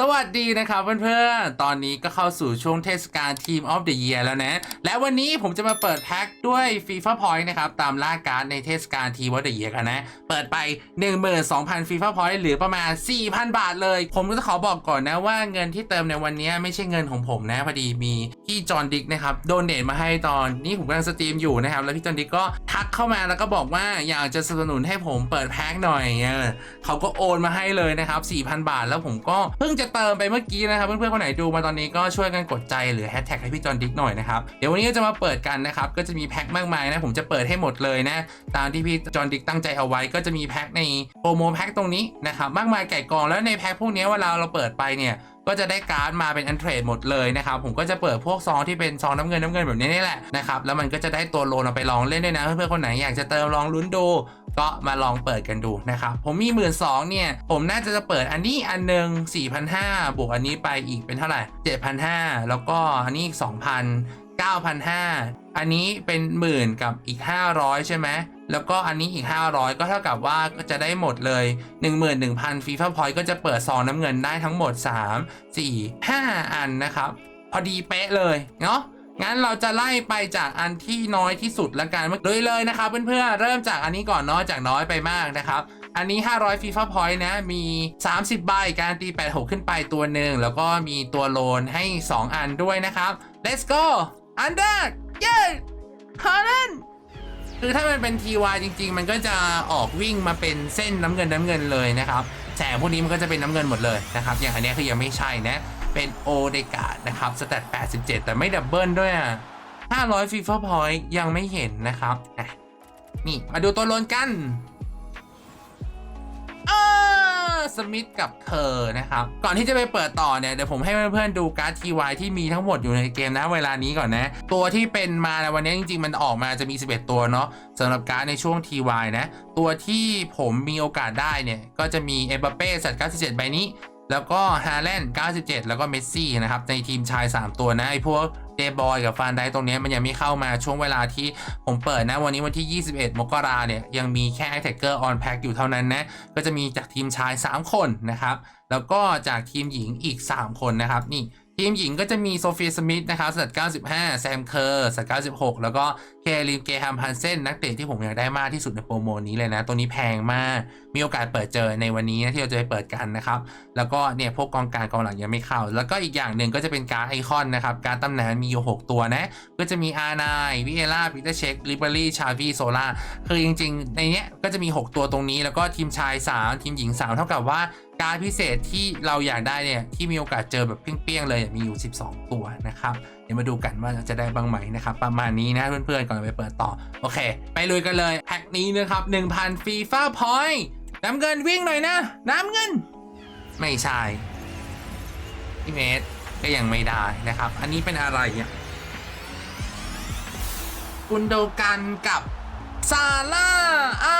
สวัสดีนะครับเพื่อนๆ ตอนนี้ก็เข้าสู่ช่วงเทศกาล Team of the Year แล้วนะ และวันนี้ผมจะมาเปิดแพ็คด้วย FIFA Point นะครับ ตามล่าการ์ดในเทศกาล Team of the Year กันนะ เปิดไป 12,000 FIFA Point หรือประมาณ 4,000 บาทเลย ผมก็จะขอบอกก่อนนะว่าเงินที่เติมในวันนี้ไม่ใช่เงินของผมนะ พอดีมีพี่จอห์นดิกนะครับ โดนเดทมาให้ตอนนี้ผมกำลังสตรีมอยู่นะครับ แล้วพี่จอห์นดิกก็ทักเข้ามาแล้วก็บอกว่าอยากจะสนับสนุนให้ผมเปิดแพ็คหน่อยเออเขาก็โอนมาให้เลยนะครับ 4,000 บาท แล้วผมก็เพิ่งจะเติมไปเมื่อกี้นะครับเพื่อนๆคนไหนดูมาตอนนี้ก็ช่วยกันกดใจหรือแฮชแท็กให้พี่จอนดิกหน่อยนะครับเดี๋ยววันนี้ก็จะมาเปิดกันนะครับก็จะมีแพ็คมากมายนะผมจะเปิดให้หมดเลยนะตามที่พี่จอนดิกตั้งใจเอาไว้ก็จะมีแพ็คในโปรโมแพ็คตรงนี้นะครับมากมายไก่กองแล้วในแพ็คพวกนี้เวลาเราเปิดไปเนี่ยก็จะได้การ์ดมาเป็นอันเทรดหมดเลยนะครับผมก็จะเปิดพวกซองที่เป็นซองน้ำเงินน้ำเงินแบบนี้นี่แหละนะครับแล้วมันก็จะได้ตัวโลนเอาไปลองเล่นด้วยนะเพื่อนๆคนไหนอยากจะเติมลองลุ้นดู ก็มาลองเปิดกันดูนะครับ ผมมีหมื่นสองเนี่ย ผมน่าจะจะเปิดอันนี้อันหนึ่ง4,500 บวกอันนี้ไปอีกเป็นเท่าไหร่ 7,500 แล้วก็อันนี้อีก 2,000 9,500 อันนี้เป็นหมื่นกับอีก 500 ใช่ไหมแล้วก็อันนี้อีก 500 ก็เท่ากับว่าก็จะได้หมดเลย 11,000 FIFA Point ก็จะเปิดซองน้ำเงินได้ทั้งหมด 3 4 5 อันนะครับ พอดีเป๊ะเลยเนาะ งั้นเราจะไล่ไปจากอันที่น้อยที่สุดละกันเลยเลยนะครับเพื่อนๆเริ่มจากอันนี้ก่อนเนาะจากน้อยไปมากนะครับ อันนี้ 500 FIFA Point นะ มี 30 ใบการตี 86 ขึ้นไปตัวหนึ่งแล้วก็มีตัวโลนให้ 2 อันด้วยนะครับ let's go อันแรกเย้ฮาเลนคือถ้ามันเป็น TY จริง ๆ มันก็จะออกวิ่งมาเป็นเส้นน้ำเงินน้ำเงินเลยนะครับแสงพวกนี้มันก็จะเป็นน้ำเงินหมดเลยนะครับ อย่างอันนี้คือยังไม่ใช่นะ เป็นโอเดกาดนะครับสแตท87 แต่ไม่ดับเบิลด้วยอะ500 FIFA Point ยังไม่เห็นนะครับนี่มาดูตัวโลนกันอสมิธกับเคอร์นะครับ ก่อนที่จะไปเปิดต่อเนี่ย เดี๋ยวผมให้เพื่อนๆดูการ์ด TY ที่มีทั้งหมดอยู่ในเกมนะเวลานี้ก่อนนะ ตัวที่เป็นมาในวันนี้จริง ๆ มันออกมาจะมี 11 ตัวเนาะสำหรับการ์ดในช่วง TY นะ ตัวที่ผมมีโอกาสได้เนี่ย ก็จะมีเอ b บเป้สัตว์97ใบนี้ แล้วก็ฮาแลนด์97 แล้วก็เมสซี่นะครับ ในทีมชาย 3 ตัวนะไอพวกเดบอยกับฟานไดตรงนี้มันยังไม่เข้ามาช่วงเวลาที่ผมเปิดนะ วันนี้วันที่ 21 มกราเนี่ย ยังมีแค่ a t t a c k e r on pack อยู่เท่านั้นนะ ก็จะมีจากทีมชาย 3 คนนะครับ แล้วก็จากทีมหญิงอีก 3 คนนะครับนี่ ทีมหญิงก็จะมีโซเฟียสมิธนะครับสัตว์95 แซมเคอร์สัตว์96 แล้วก็เคลินเกแฮมฮันเซนนักเตะที่ผมอยากได้มากที่สุดในโปรโมนี้เลยนะ ตัวนี้แพงมาก มีโอกาสเปิดเจอในวันนี้นะที่เราจะไปเปิดกันนะครับ แล้วก็เนี่ยพวกกองกลางกองหลังยังไม่เข้า แล้วก็อีกอย่างหนึ่งก็จะเป็นการไอคอนนะครับ การตำแหน่งมีอยู่ 6 ตัวนะ ก็จะมีอาร์ไนวิเอล่าปีเตอร์เช็คลิเบอรี่ชาวีโซล่าคือจริงๆ ในเนี้ยก็จะมี 6 ตัวตรงนี้ แล้วก็ทีมชาย 3 ทีมหญิง 3 เท่ากับว่า การพิเศษที่เราอยากได้เนี่ยที่มีโอกาสเจอแบบเปี้ยงๆเลยมีอยู่ 12 ตัวนะครับเดี๋ยวมาดูกันว่าจะได้บ้างไหมนะครับประมาณนี้นะเพื่อนๆก่อนไปเปิดต่อโอเค ไปลุยกันเลยแพ็คนี้นะครับ 1,000ฟีฟ่าพอยต์น้ำเงินวิ่งหน่อยนะ น้ำเงิน ไม่ใช่พี่เมตรก็ยังไม่ได้นะครับ อันนี้เป็นอะไรอะกุนโดกันกับ ซาร่าอ่า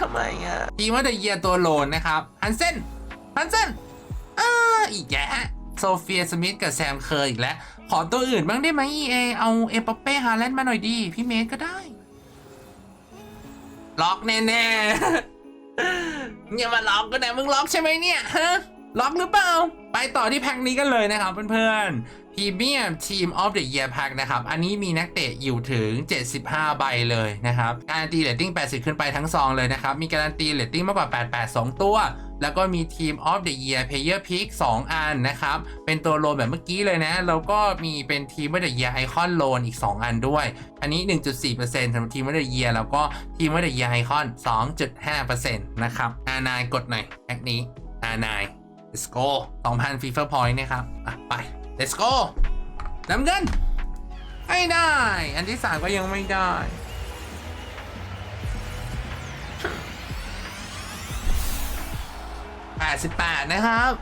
ทำไมอะทีมว่าเดเยียตัวโลนนะครับฮันเซนฮันเซนอ่าอีกแยะโซเฟียสมิธกับแซมเคอร์อีกแล้ว ขอตัวอื่นบ้างได้ไหม EA เอาเอปเป้ฮาแลนด์มาหน่อยดี พี่เมธก็ได้ ล็อกแน่ๆอย่ามาล็อกก็ได้มึงล็อกใช่ไหมเนี่ยฮะล็อกหรือเปล่า ไปต่อที่แพ็คนี้กันเลยนะครับเพื่อนๆ Premium Team of the Year Pack นะครับ อันนี้มีนักเตะอยู่ถึง 75 ใบเลยนะครับ การันตีเรตติ้ง 80 ขึ้นไปทั้งซองเลยนะครับ มีการันตีเรตติ้งมากกว่า 88 2 ตัว แล้วก็มี Team of the Year Player Pick 2 อันนะครับ เป็นตัวโลนแบบเมื่อกี้เลยนะ แล้วก็มีเป็น Team of the Year Icon โลนอีก 2 อันด้วย อันนี้ 1.4%สำหรับ Team of the Year แล้วก็ Team of the Year Icon 2.5%นะครับ R9 กดหน่อยแพ็คนี้ R9 let's go 2,000 FIFA point นะครับ อะ ไป let's go น้ำเงินไม่ได้ อันที่3ก็ยังไม่ได้88นะครับ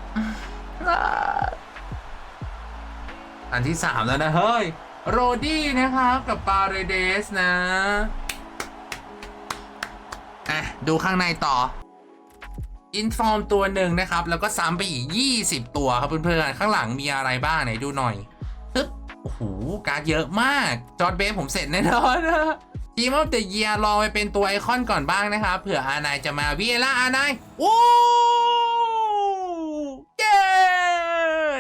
อันที่3แล้วนะ เฮ้ย โรดี้นะครับ กับปาเรเดสนะ อะ ดูข้างในต่อ อินฟอร์มตัวหนึ่งนะครับ แล้วก็ซ้ำไปอีก 20 ตัวครับเพื่อนๆข้างหลังมีอะไรบ้างไหนดูหน่อยปึ๊บโอ้โหการ์ดเยอะมาก จอร์ดเบฟผมเสร็จแน่นอนทีมออฟเดอะเยียลองไปเป็นตัวไอคอนก่อนบ้างนะครับเผื่ออานายจะมาวีเอล่าอานายโอ้เย้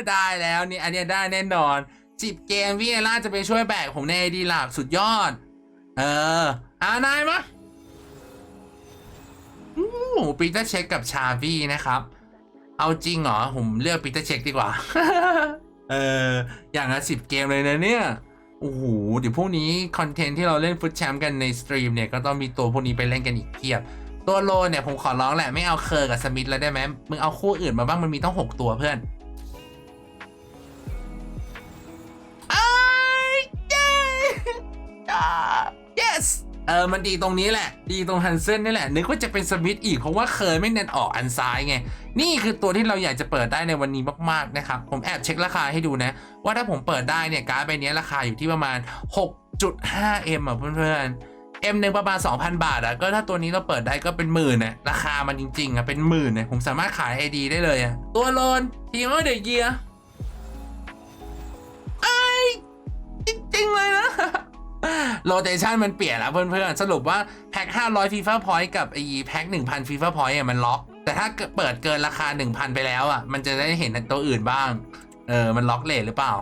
ได้แล้วนี่อันนี้ได้แน่นอนสิบเกมวิเอล่าจะไปช่วยแบกผมในดีหลักสุดยอด เอออานายมะ ปีเตอร์เช็คกับชาวีนะครับ เอาจริงเหรอผมเลือกปีเตอร์เช็คดีกว่า เอออย่างละสิบเกมเลยนะเนี่ยโอ้โหเดี๋ยวพวกนี้คอนเทนต์ที่เราเล่นฟุตแชมป์กันในสตรีมเนี่ยก็ต้องมีตัวพวกนี้ไปเล่นกันอีกเพียบ ตัวโลเนี่ยผมขอร้องแหละไม่เอาเคอร์กับสมิธแล้วได้ไหมมึงเอาคู่อื่นมาบ้างมันมีต้องหกตัวเพื่อนอ้ยเย้า yes เออ มันดีตรงนี้แหละ ดีตรงฮันเซนนี่แหละ นึกว่าจะเป็นสมิธอีก เพราะว่าเคยไม่เน้นออกอันซ้ายไง นี่คือตัวที่เราอยากจะเปิดได้ในวันนี้มากๆนะครับ ผมแอบเช็คราคาให้ดูนะ ว่าถ้าผมเปิดได้เนี่ย การ์ดใบนี้ราคาอยู่ที่ประมาณ 6.5M อะเพื่อนๆ M หนึ่งประมาณ 2,000 บาทอะ ก็ถ้าตัวนี้เราเปิดได้ก็เป็นหมื่นน่ะราคามันจริงๆอะ เป็นหมื่นน่ะผมสามารถขายไอดีได้เลยอะ ตัวโลนทีมว่าเดอะเยียไอ้จริงๆเลยนะ โรเตชันมันเปลี่ยนแล้วเพื่อนๆ สรุปว่าแพ็ค500ฟีฟ่าพอยต์กับไอ้แพ็ค1,000ฟีฟ่าพอยต์อะมันล็อก แต่ถ้าเปิดเกินราคา 1,000 ไปแล้วอะ มันจะได้เห็นตัวอื่นบ้าง เออ มันล็อกเลทหรือเปล่า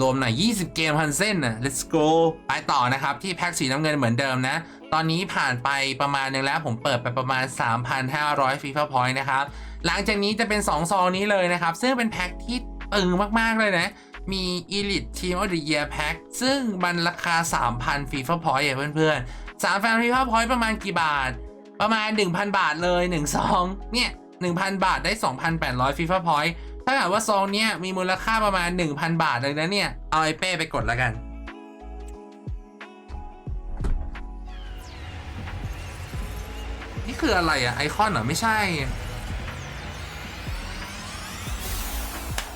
รวมหน่อย 20 เกมพันเส้นน่ะ let's go ไปต่อนะครับ ที่แพ็คสีน้ำเงินเหมือนเดิมนะ ตอนนี้ผ่านไปประมาณนึงแล้ว ผมเปิดไปประมาณ 3,500ฟีฟ่าพอยต์นะครับ หลังจากนี้จะเป็น 2 ซองนี้เลยนะครับ ซึ่งเป็นแพ็คที่ตึงมากๆเลยนะ มี Elite Team of the Year Pack ซึ่งมันราคา 3,000 FIFA Point อะเพื่อนๆ 3,000 FIFA Point ประมาณกี่บาท ประมาณ 1,000 บาทเลย1ซองเนี่ย1,000 บาทได้ 2,800 FIFA Point ถ้าเกิดว่าซองเนี้ยมีมูลค่าประมาณ 1,000 บาทเลยนะเนี่ย เอาไอเป้ไปกดแล้วกันนี่คืออะไรอะไอคอนเหรอ ไม่ใช่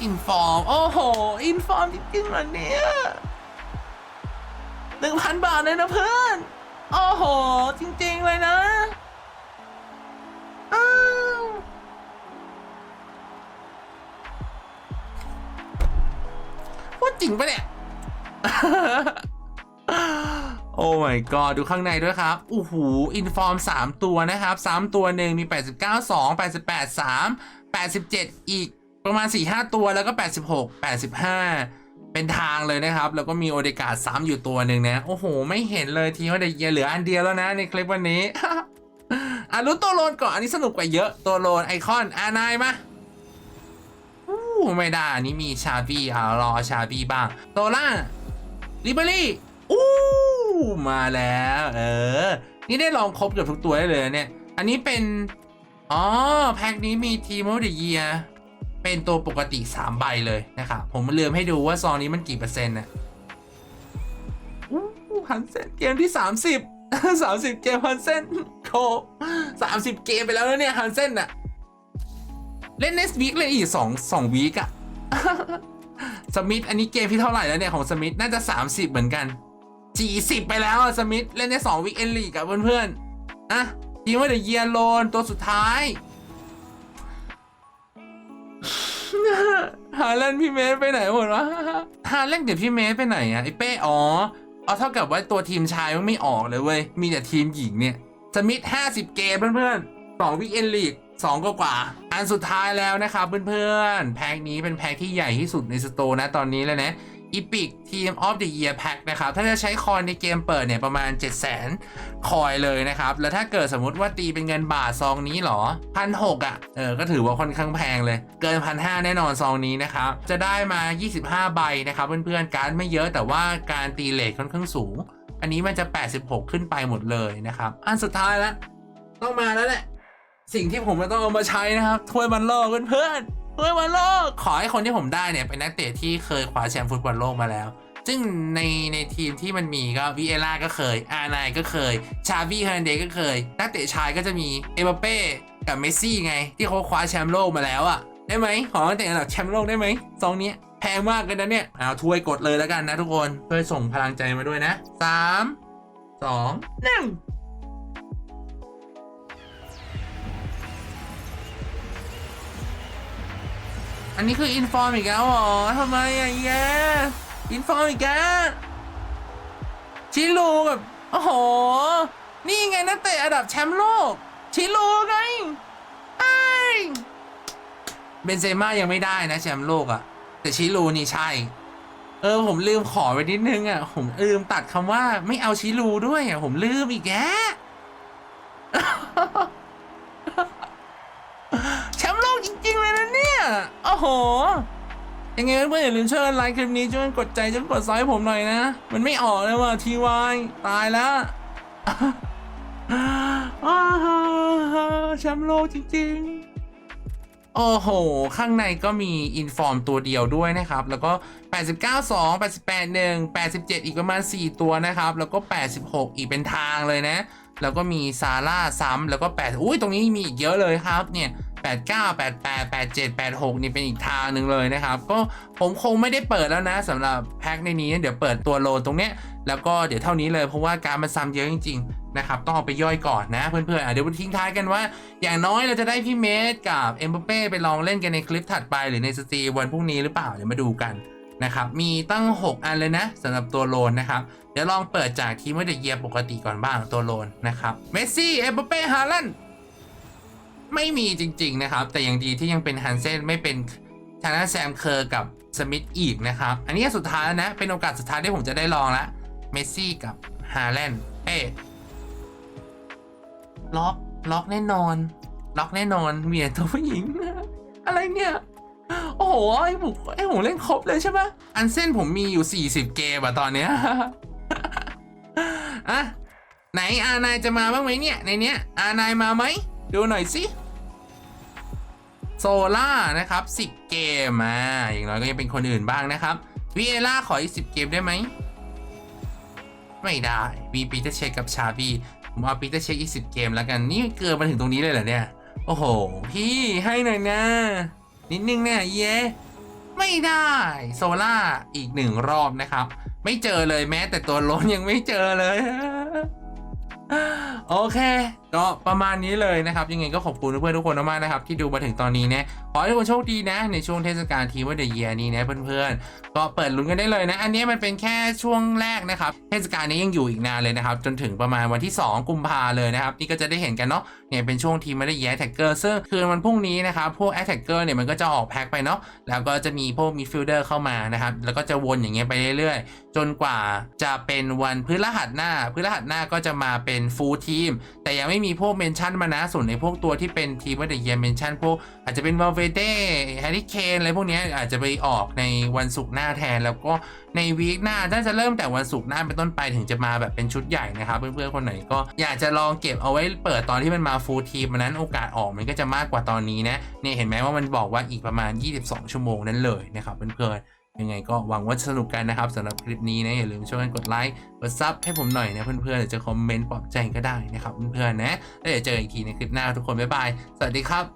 อินฟอร์ม โอ้โห อินฟอร์มจริงๆเหรอเนี่ยหนึ่งพันบาทเลยนะเพื่อน โอ้โห จริงๆเลยนะอ้าวพูดจริงปะเนี่ย โอ้ my god ดูข้างในด้วยครับโอ้โหอินฟอร์ม 3 ตัวนะครับ 3 ตัวหนึ่งมี 89 2 88 3 87 อีก ประมาณ 4-5 ตัวแล้วก็ 86 85 เป็นทางเลยนะครับ แล้วก็มีโอเดกาสซ้ำอยู่ตัวหนึ่งนะ โอ้โห ไม่เห็นเลยทีว่าเดเยเหลืออันเดียวแล้วนะในคลิปวันนี้อะรู้ตัวโลนก่อน อันนี้สนุกกว่าเยอะตัวโลนไอคอนอานายมาอู้ไม่ได้อันนี้มีชาบี้อะรอชาบี้บ้างโตล่าลิเบอรี่อู้มาแล้ว เออ นี่ได้ลองครบเกือบทุกตัวได้เลยเนี่ย อันนี้เป็น อ๋อ แพ็คนี้มีทีม of the year เป็นตัวปกติ 3 ใบเลยนะครับ ผมลืมให้ดูว่าซองนี้มันกี่เปอร์เซ็นต์นะพันเซนเกมที่ 30 30 เกมพันเซนโค30 เกมไปแล้วนะเนี่ยฮันเซนอะเล่นเนสวีคเลยอีก2 2วีคอะสมิธอันนี้เกมที่เท่าไหร่แล้วเนี่ย ของสมิธน่าจะ 30 เหมือนกัน40ไปแล้วสมิธเล่นได้2วีคเอนลีกับเพื่อนๆอะทีมว่าเดอะเยียโลนตัวสุดท้าย ฮาแลนด์พี่เมสไปไหนหมดวะฮาแลนด์เดี๋ยวพี่เมสไปไหนอะไอเป้อ๋อเอาเท่ากับว่าตัวทีมชายมันไม่ออกเลยเว้ย มีแต่ทีมหญิงเนี่ยสมิธ50 เกมเพื่อนๆ2วิกเอนลีก2ก็กว่า อันสุดท้ายแล้วนะครับเพื่อนๆ แพ็คนี้เป็นแพ็คที่ใหญ่ที่สุดในสโตนะตอนนี้เลยนะ Epic Team of the Year Pack นะครับ ถ้าจะใช้คอยในเกมเปิดเนี่ยประมาณ 7 0 0 0 0คอยเลยนะครับ แล้วถ้าเกิดสมมติว่าตีเป็นเงินบาทซองนี้หรอพันหกอะ เออ ก็ถือว่าค่อนข้างแพงเลย เกินพันห้าแน่นอนซองนี้นะครับ จะได้มา 25 ใบนะครับเพื่อนๆ การไม่เยอะแต่ว่าการตีเลทค่อนข้างสูง อันนี้มันจะ 86 ขึ้นไปหมดเลยนะครับ อันสุดท้ายแล้วต้องมาแล้วแหละสิ่งที่ผมจะต้องเอามาใช้นะครับถ้วยบอลโลกเพื่อนๆ เฮ้ยบอลโลก ขอให้คนที่ผมได้เนี่ยเป็นนักเตะที่เคยคว้าแชมป์ฟุตบอลโลกมาแล้ว ซึ่งในในทีมที่มันมีก็วิเอล่าก็เคย อาร์ไนก็เคย ชาบี้เฮนเดก็เคย นักเตะชายก็จะมีเอเบเป้กับเมสซี่ไง ที่เขาคว้าแชมป์โลกมาแล้วอะได้ไหมขอนักเตะระดับแชมป์โลกได้ไหมสองนี้แพงมากเลยนะเนี่ยเอาถ้วยกดเลยแล้วกันนะทุกคนเพื่อส่งพลังใจมาด้วยนะ 3 2 1 อันนี้คืออินฟอร์มอีกแล้วเหรอทำไมอะแย่อินฟอร์มอีกแล้วชิลูแบบโอ้โห นี่ไงนักเตะอันดับแชมป์โลก ชิลูไงไอ้เบนเซม่ายังไม่ได้นะแชมป์โลกอะแต่ชิลูนี่ใช่ เออผมลืมขอไปนิดนึงอะผมลืมตัดคำว่าไม่เอาชิลูด้วยอะผมลืมอีกแก มป์โลกจริง ๆ เลยนะเนี่ย โอ้โห ยังไงเพื่อนๆอย่าลืมช่วยกันไลค์คลิปนี้ช่วยกันกดใจช่วยกันกดไซด์ผมหน่อยนะ มันไม่ออกเลยว่ะทีวายตายแล้วอ้าวแชมป์โลกจริง ๆโอ้โห ข้างในก็มีอินฟอร์มตัวเดียวด้วยนะครับ แล้วก็ 89 2 88 1 87 อีกประมาณ 4 ตัวนะครับ แล้วก็ 86 อีกเป็นทางเลยนะ แล้วก็มีซาร่าซ้ำแล้วก็ 8 อุ้ย ตรงนี้มีอีกเยอะเลยครับ เนี่ย 89 88 87 86 นี่เป็นอีกทางหนึ่งเลยนะครับ ก็ผมคงไม่ได้เปิดแล้วนะสำหรับแพ็คในนี้ เดี๋ยวเปิดตัวโลนตรงเนี้ยแล้วก็เดี๋ยวเท่านี้เลยเพราะว่าการมันซ้ำเยอะจริงๆนะครับต้องเอาไปย่อยก่อนนะเพื่อนๆเดี๋ยวทิ้งท้ายกันว่า อย่างน้อยเราจะได้พี่เมสกับเอ็มบัปเป้ไปลองเล่นกันในคลิปถัดไปหรือในสตรีมวันพรุ่งนี้หรือเปล่าเดี๋ยวมาดูกันนะครับมีตั้ง 6 อันเลยนะสำหรับตัวโลนนะครับ เดี๋ยวลองเปิดจากทีมเมื่อเดเยียปกติก่อนบ้างตัวโลนนะครับเมสซี่เอ็มบัปเป้ฮาลัน ไม่มีจริง ๆ นะครับ แต่ยังดีที่ยังเป็นฮันเซนไม่เป็นทางด้านแซมเคอร์กับสมิธอีกนะครับ อันนี้สุดท้ายนะ เป็นโอกาสสุดท้ายที่ผมจะได้ลองละเมสซี่กับฮาแลนด์เอ๊ะล็อกล็อกแน่นอน ล็อกแน่นอนเมียตัวผู้หญิง อะไรเนี่ย โอ้โหไอ้ผมไอ้ผมเล่นครบเลยใช่ปะอันเส้นผมมีอยู่ 40 เกมอะตอนเนี้ยอะไหนอานายจะมาบ้างไหมเนี่ย ในเนี้ยอานายมาไหมดูหน่อยสิ โซล่านะครับ 10 เกมอะอย่างน้อยก็ยังเป็นคนอื่นบ้างนะครับวีเอล่าขออีก 10 เกมได้ไหม ไม่ได้มีปีเตอร์เชคกับชาบีผมเอาปีเตอร์เชคอีก 10 เกมแล้วกัน นี่เกินมาถึงตรงนี้เลยเหรอเนี่ย โอ้โห พี่ให้หน่อยนะ นิดนึงเนี่ยเย้ไม่ได้โซล่าอีกหนึ่งรอบนะครับ ไม่เจอเลยแม้แต่ตัวล้นยังไม่เจอเลย โอเค ก็ประมาณนี้เลยนะครับ ยังไงก็ขอบคุณเพื่อนๆทุกคนมากๆนะครับ ที่ดูมาถึงตอนนี้นะขอให้ทุกคนโชคดีนะ ในช่วงเทศกาลทีว่าเด e เยียนี้นะเพื่อนๆ ก็เปิดลุ้นกันได้เลยนะ อันนี้มันเป็นแค่ช่วงแรกนะครับ เทศกาลนี้ยังอยู่อีกนานเลยนะครับ จนถึงประมาณวันที่ 2 กุมภาเลยนะครับ นี่ก็จะได้เห็นกันเนาะเนี่ยเป็นช่วงทีมไม่ได้แย่แท็กเกอร์ซึ่งคืนวันพรุ่งนี้นะครับพวกแอตแทกเกอร์เนี่ยมันก็จะออกแพ็คไปเนาะแล้วก็จะมีพวกมิดฟิลเดอร์เข้ามานะครับแล้วก็จะวนอย่างเงี้ยไปเรื่อยๆ จนกว่าจะเป็นวันพฤหัสหน้าพฤหัสหน้าก็จะมาเป็นฟูลทีมแต่ยังไม่มีพวกเมนชั่นมานะ ส่วนในพวกตัวที่เป็นทีมว่าเดเยียเมนชั่นพวกอาจจะเป็นวอลเวเต้แฮร์รี่เคนอะไรพวกนี้อาจจะไปออกในวันศุกร์หน้าแทน แล้วก็ในวีคหน้าน่าจะเริ่มแต่วันศุกร์หน้าเป็นต้นไปถึงจะมาแบบเป็นชุดใหญ่นะครับเพื่อนๆคนไหนก็อยากจะลองเก็บเอาไว้เปิดตอนที่มันมาฟูลทีมนนั้นโอกาสออกมันก็จะมากกว่าตอนนี้นะเนี่ยเห็นไหมว่ามันบอกว่าอีกประมาณ 22 ชั่วโมงนั้นเลยนะครับเพื่อนๆ ยังไงก็หวังว่าจะสนุกกันนะครับสำหรับคลิปนี้นะอย่าลืมช่วยกันกดไลค์กดซับให้ผมหน่อยนะเพื่อนๆหรือจะคอมเมนต์ปลอบใจก็ได้นะครับเพื่อนๆนะแล้วเดี๋ยวเจออีกทีในคลิปหน้าทุกคนบ๊ายบายสวัสดีครับ